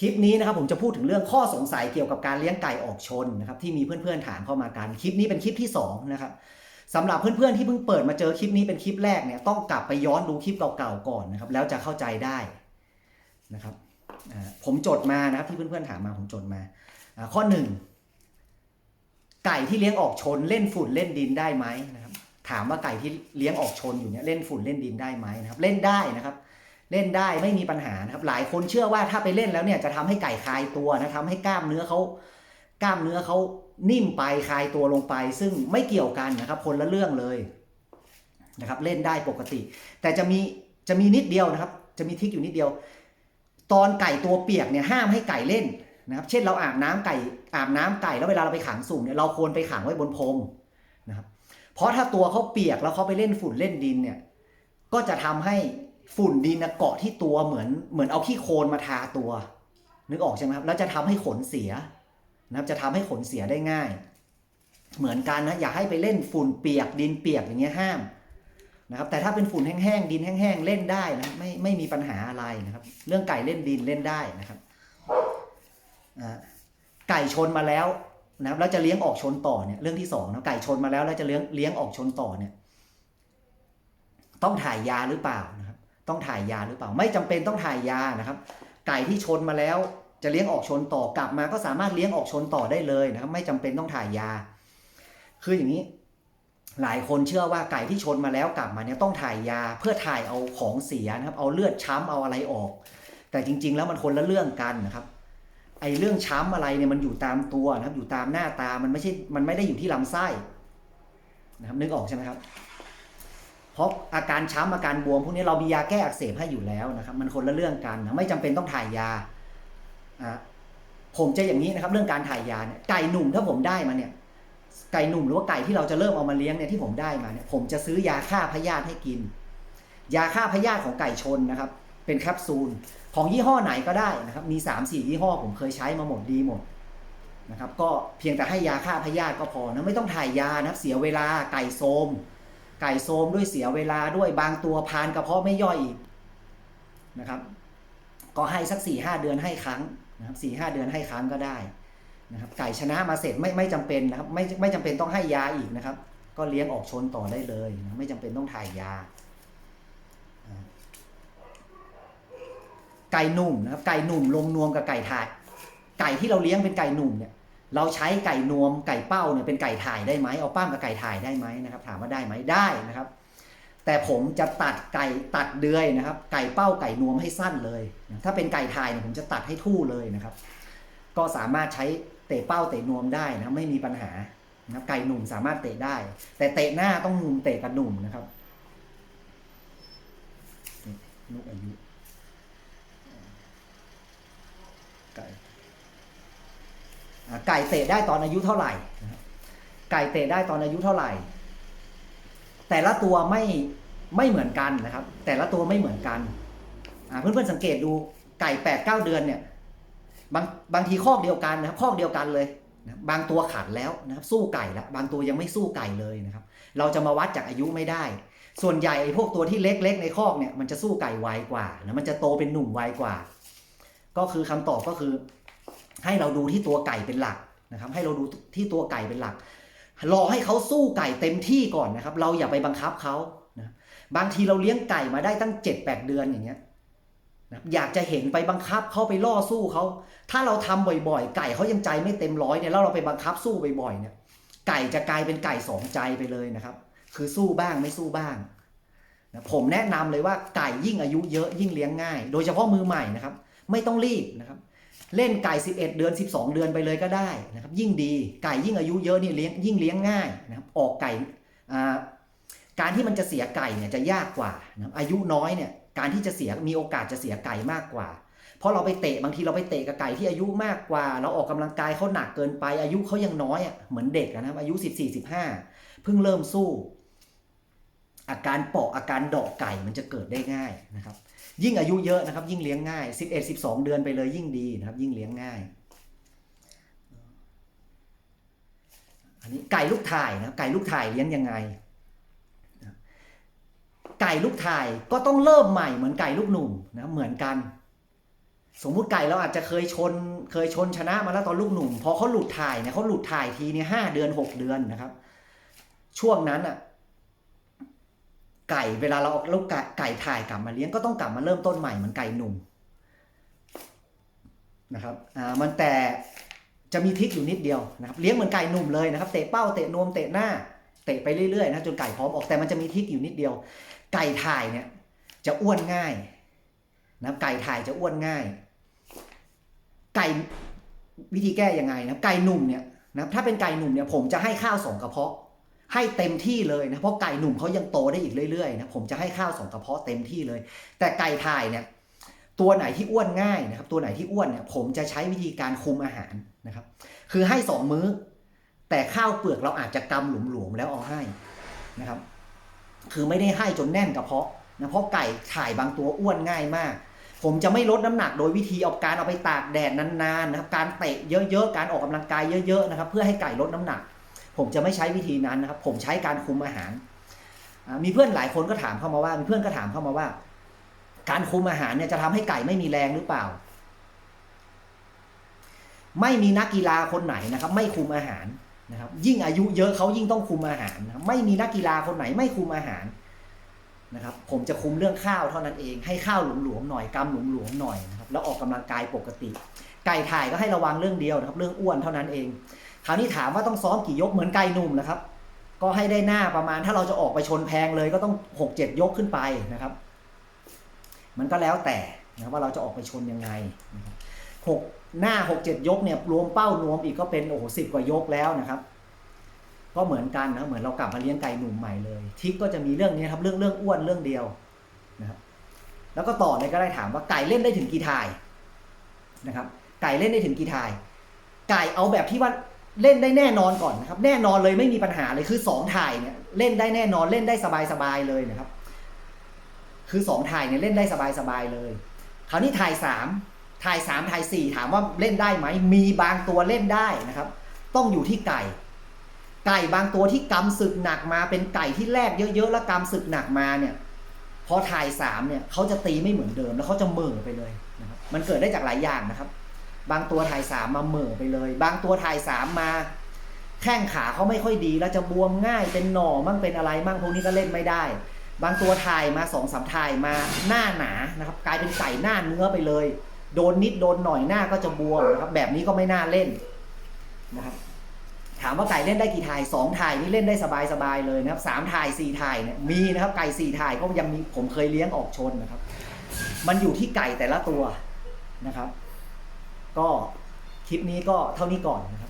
คลิปนี้นะครับผมจะพูดถึงเรื่องข้อสงสัยเกี่ยวกับการเลี้ยงไก่ออกชนนะครับที่มีเพื่อนๆถามเข้ามากันคลิปนี้เป็นคลิปที่สองนะครับสำหรับเพื่อนๆที่เพิ่งเปิดมาเจอคลิปนี้เป็นคลิปแรกเนี่ยต้องกลับไปย้อนดูคลิปเก่าๆก่อนนะครับแล้วจะเข้าใจได้นะครับผมจดมานะครับที่เพื่อนๆถามมาผมจดมาอ่าข้อหนึ่งไก่ที่เลี้ยงออกชนเล่นฝุ่นเล่นดินได้ไหมนะครับถามว่าไก่ที่เลี้ยงออกชนอยู่เนี่ยเล่นฝุ่นเล่นดินได้ไหมนะครับเล่นได้นะครับ เล่นได้ไม่มีปัญหานะครับหลายคนเชื่อว่าถ้าไปเล่นแล้วเนี่ยจะทำให้ไก่คลายตัวนะทำให้กล้ามเนื้อเขากล้ามเนื้อเขานิ่มไปคลายตัวลงไป ซึ่งไม่เกี่ยวกันนะครับ คนละเรื่องเลยนะครับ เล่นได้ปกติ แต่จะมีจะมีนิดเดียวนะครับ จะมีทิกอยู่นิดเดียว ตอนไก่ตัวเปียกเนี่ยห้ามให้ไก่เล่นนะครับ เช่นเราอาบน้ำไก่อาบน้ำไก่แล้วเวลาเราไปขังสุ่มเนี่ยเราควรไปขังไว้บนพรมนะครับ เพราะถ้าตัวเขาเปียกแล้วเขาไปเล่นฝุ่นเล่นดินเนี่ย ก็จะทำให้ ฝุ่นดินนะเกาะที่ตัวเหมือนเหมือนเอาขี้โคลนมาทาตัว นึกออกใช่ไหมครับแล้วจะทำให้ขนเสียนะครับจะทำให้ขนเสียได้ง่าย เหมือนกันนะอย่าให้ไปเล่นฝุ่นเปียกดินเปียกอย่างเงี้ยห้ามนะครับแต่ถ้าเป็นฝุ่นแห้งๆดินแห้งๆเล่นได้นะไม่ไม่มีปัญหาอะไรนะครับ เรื่องไก่เล่นดินเล่นได้นะครับไก่ชนมาแล้วนะครับแล้วจะเลี้ยงออกชนต่อเนี่ยเรื่องที่สองนะไก่ชนมาแล้วแล้วจะเลี้ยงเลี้ยงออกชนต่อเนี่ย ต้องถ่ายยาหรือเปล่านะครับ ต้องถ่ายยาหรือเปล่า ไม่จำเป็นต้องถ่ายยานะครับ ไก่ที่ชนมาแล้วจะเลี้ยงออกชนต่อกลับมาก็สามารถเลี้ยงออกชนต่อได้เลยนะครับ ไม่จำเป็นต้องถ่ายยา คืออย่างนี้หลายคนเชื่อว่าไก่ที่ชนมาแล้วกลับมาเนี่ยต้องถ่ายยาเพื่อถ่ายเอาของเสียนะครับ เอาเลือดช้ำเอาอะไรออก แต่จริง ๆ แล้วมันคนละเรื่องกันนะครับไอ้เรื่องช้ำอะไรเนี่ยมันอยู่ตามตัวนะครับ อยู่ตามหน้าตามันไม่ใช่มันไม่ได้อยู่ที่ลำไส้นะครับนึกออกใช่ไหมครับ ราะอาการช้ำอาการบวมพวกนี้เรามียาแก้อักเสบให้อยู่แล้วนะครับ มันคนละเรื่องกันนะไม่จำเป็นต้องถ่ายยาผมจะอย่างนี้นะครับ เรื่องการถ่ายยาเนี่ยไก่หนุ่มถ้าผมได้มาเนี่ยไก่หนุ่มหรือว่าไก่ที่เราจะเริ่มเอามาเลี้ยงเนี่ยที่ผมได้มาเนี่ยผมจะซื้อยาฆ่าพยาธิให้กิน ยาฆ่าพยาธิของไก่ชนนะครับ เป็นแคปซูลของยี่ห้อไหนก็ได้นะครับ มี3ามสี่ยี่ห้อผมเคยใช้มาหมดดีหมดนะครับ ก็เพียงแต่ให้ยาฆ่าพยาธิก็พอนะไม่ต้องถ่ายยานะครับเสียเวลาไก่โซม ไก่โซมด้วยเสียเวลาด้วยบางตัวพานกระเพาะไม่ย่อยอีกนะครับ ก็ให้สักสี่ห้าเดือนให้ครั้งนะครับสี่ห้าเดือนให้ครั้งก็ได้นะครับไก่ชนะมาเสร็จไม่ไม่จำเป็นนะครับไม่ไม่จำเป็นต้องให้ยาอีกนะครับ ก็เลี้ยงออกชนต่อได้เลยนะไม่จำเป็นต้องถ่ายยาอ่าไก่หนุ่มนะครับไก่หนุ่มลงนวมกับไก่ถ่าย ไก่ที่เราเลี้ยงเป็นไก่หนุ่มเนี่ย เราใช้ไก่นวมไก่เป้าเนี่ยเป็นไก่ถ่ายได้ไหมเอาป้ามกับไก่ถ่ายได้ไหมนะครับถามว่าได้ไหมได้นะครับ แต่ผมจะตัดไก่ตัดเดือยนะครับ ไก่เป้าไก่นวมให้สั้นเลย ถ้าเป็นไก่ถ่ายเนี่ยผมจะตัดให้ทู่เลยนะครับ ก็สามารถใช้เตะเป้าเตะนวมได้นะไม่มีปัญหานะครับไก่หนุ่มสามารถเตะได้ แต่เตะหน้าต้องหนุ่มเตะกับหนุ่มนะครับลูกอายุไก่ อ่า ไก่เตะได้ตอนอายุเท่าไหร่ ไก่เตะได้ตอนอายุเท่าไหร่ แต่ละตัวไม่ไม่เหมือนกันนะครับ แต่ละตัวไม่เหมือนกันเพื่อนๆสังเกตดูไก่แปดเก้าเดือนเนี่ยบางบางทีคอกเดียวกันนะครับคอกเดียวกันเลยนะบางตัวขัดแล้วนะครับสู้ไก่ละบางตัวยังไม่สู้ไก่เลยนะครับ เราจะมาวัดจากอายุไม่ได้ ส่วนใหญ่ไอ้พวกตัวที่เล็กๆในคอกเนี่ยมันจะสู้ไก่ไวกว่านะมันจะโตเป็นหนุ่มไวกว่า ก็คือคำตอบก็คือ ให้เราดูที่ตัวไก่เป็นหลักนะครับ ให้เราดูที่ตัวไก่เป็นหลัก รอให้เขาสู้ไก่เต็มที่ก่อนนะครับ เราอย่าไปบังคับเขานะบางทีเราเลี้ยงไก่มาได้ตั้ง7จแเดือนอย่างเงี้ยนะอยากจะเห็นไปบังคับเขาไปล่อสู้เขา ถ้าเราทำบ่อยๆ ไก่เขายังใจไม่เต็มร้อยเนี่ยแล้วเราไปบังคับสู้บ่อยๆเนี่ย ไก่จะกลายเป็นไก่สองใจไปเลยนะครับ คือสู้บ้างไม่สู้บ้างนะผมแนะนำเลยว่าไก่ยิ่งอายุเยอะยิ่งเลี้ยงง่าย โดยเฉพาะมือใหม่นะครับ ไม่ต้องรีบนะครับ เล่นไก่ 11 เดือน 12 เดือนไปเลยก็ได้นะครับยิ่งดีไก่ยิ่งอายุเยอะนี่เลี้ยงยิ่งเลี้ยงง่ายนะครับออกไก่การที่มันจะเสียไก่เนี่ยจะยากกว่านะอายุน้อยเนี่ยการที่จะเสียมีโอกาสจะเสียไก่มากกว่า เพราะเราไปเตะบางทีเราไปเตะกับไก่ที่อายุมากกว่า เราออกกำลังกายเขาหนักเกินไป อายุเขายังน้อยอะเหมือนเด็กอะนะครับอายุ 14 15 เพิ่งเริ่มสู้ อาการเปาะอาการดอกไก่มันจะเกิดได้ง่ายนะครับ ยิ่งอายุเยอะนะครับ ยิ่งเลี้ยงง่าย 11 12 เดือนไปเลยยิ่งดีนะครับ ยิ่งเลี้ยงง่าย อันนี้ไก่ลูกถ่ายนะไก่ลูกถ่ายเลี้ยงยังไง ไก่ลูกถ่ายก็ต้องเริ่มใหม่เหมือนไก่ลูกหนุ่มนะเหมือนกัน สมมุติไก่เราอาจจะเคยชน เคยชนชนะมาแล้วตอนลูกหนุ่ม พอเขาหลุดถ่ายเนี่ยเขาหลุดถ่ายทีเนี่ยห้าเดือนหกเดือนนะครับ ช่วงนั้นอะ ไก่เวลาเราเอาลูกไก่ไก่ถ่ายกลับมาเลี้ยงก็ต้องกลับมาเริ่มต้นใหม่เหมือนไก่หนุ่มนะครับอ่ามันแต่จะมีทริกอยู่นิดเดียวนะครับเลี้ยงเหมือนไก่หนุ่มเลยนะครับเตะเป้าเตะนวมเตะหน้าเตะไปเรื่อยๆนะจนไก่พร้อมออกแต่มันจะมีทริกอยู่นิดเดียว ไก่ถ่ายเนี่ยจะอ้วนง่ายนะไก่ถ่ายจะอ้วนง่าย ไก่วิธีแก้ยังไงนะไก่หนุ่มเนี่ยนะถ้าเป็นไก่หนุ่มเนี่ยผมจะให้ข้าวสองกระเพาะ ให้เต็มที่เลยนะเพราะไก่หนุ่มเขายังโตได้อีกเรื่อยๆนะผมจะให้ข้าวสองกระเพาะเต็มที่เลย แต่ไก่ถ่ายเนี่ยตัวไหนที่อ้วนง่ายนะครับ ตัวไหนที่อ้วนเนี่ยผมจะใช้วิธีการคุมอาหารนะครับ คือให้สองมื้อ แต่ข้าวเปลือกเราอาจจะกำหลวมๆแล้วเอาให้นะครับ คือไม่ได้ให้จนแน่นกระเพาะนะเพราะไก่ถ่ายบางตัวอ้วนง่ายมากผมจะไม่ลดน้ำหนักโดยวิธีเอาการเอาไปตากแดดนานๆนะครับ การเตะเยอะๆ การออกกำลังกายเยอะๆ นะครับ เพื่อให้ไก่ลดน้ำหนัก ผมจะไม่ใช้วิธีนั้นนะครับ ผมใช้การคุมอาหาร มีเพื่อนหลายคนก็ถามเข้ามาว่า มีเพื่อนก็ถามเข้ามาว่า การคุมอาหารเนี่ยจะทำให้ไก่ไม่มีแรงหรือเปล่า ไม่มีนักกีฬาคนไหนนะครับ ไม่คุมอาหารนะครับ ยิ่งอายุเยอะเขายิ่งต้องคุมอาหารนะครับไม่มีนักกีฬาคนไหนไม่คุมอาหารนะครับ ผมจะคุมเรื่องข้าวเท่านั้นเอง ให้ข้าวหลวมๆหน่อยกำหลวมๆหน่อยนะครับ แล้วออกกำลังกายปกติ ไก่ถ่ายก็ให้ระวังเรื่องเดียวนะครับ เรื่องอ้วนเท่านั้นเอง คราวนี้ถามว่าต้องซ้อมกี่ยกเหมือนไก่หนุ่มนะครับ ก็ให้ได้หน้าประมาณถ้าเราจะออกไปชนแพงเลยก็ต้องหกเจ็ดยกขึ้นไปนะครับ มันก็แล้วแต่นะว่าเราจะออกไปชนยังไงหกหน้าหกเจ็ดยกเนี่ยรวมเป้านวมอีกก็เป็นโอ้โหสิบกว่ายกแล้วนะครับก็เหมือนกันนะเหมือนเรากลับมาเลี้ยงไก่หนุ่มใหม่เลย ทิกก็จะมีเรื่องนี้ครับเรื่องเรื่องอ้วนเรื่องเดียวนะครับแล้วก็ต่อเลยก็ได้ถามว่าไก่เล่นได้ถึงกี่ทายนะครับ ไก่เล่นได้ถึงกี่ทาย ไก่เอาแบบที่ว่า เล่นได้แน่นอนก่อนนะครับ แน่นอนเลยไม่มีปัญหาเลยคือสองถ่ายเนี่ยเล่นได้แน่นอนเล่นได้สบายๆเลยนะครับ คือสองถ่ายเนี่ยเล่นได้สบายๆเลย คราวนี้ถ่ายสามถ่ายสามถ่ายสี่ถามว่าเล่นได้ไหม มีบางตัวเล่นได้นะครับ ต้องอยู่ที่ไก่ ไก่บางตัวที่กำศึกหนักมาเป็นไก่ที่แลกเยอะๆแล้วกำศึกหนักมาเนี่ยพอถ่ายสามเนี่ยเขาจะตีไม่เหมือนเดิมแล้วเขาจะเหม่อไปเลยนะครับมันเกิดได้จากหลายอย่างนะครับ บางตัวถ่ายสามมาเหม่อไปเลย บางตัวถ่ายสามมา แข้งขาเขาไม่ค่อยดีแล้วจะบวมง่ายเป็นหน่อมั่งเป็นอะไรมั่งพวกนี้ก็เล่นไม่ได้ บางตัวถ่ายมาสองสามถ่ายมาหน้าหนานะครับกลายเป็นไก่หน้าเนื้อไปเลย โดนนิดโดนหน่อยหน้าก็จะบวมนะครับแบบนี้ก็ไม่น่าเล่นนะครับถามว่าไก่เล่นได้กี่ถ่ายสองถ่ายนี่เล่นได้สบายๆเลยนะครับสามถ่ายสี่ถ่ายเนี่ยมีนะครับไก่สี่ถ่ายก็ยังมีผมเคยเลี้ยงออกชนนะครับ มันอยู่ที่ไก่แต่ละตัวนะครับ ก็คลิปนี้ก็เท่านี้ก่อนนะครับ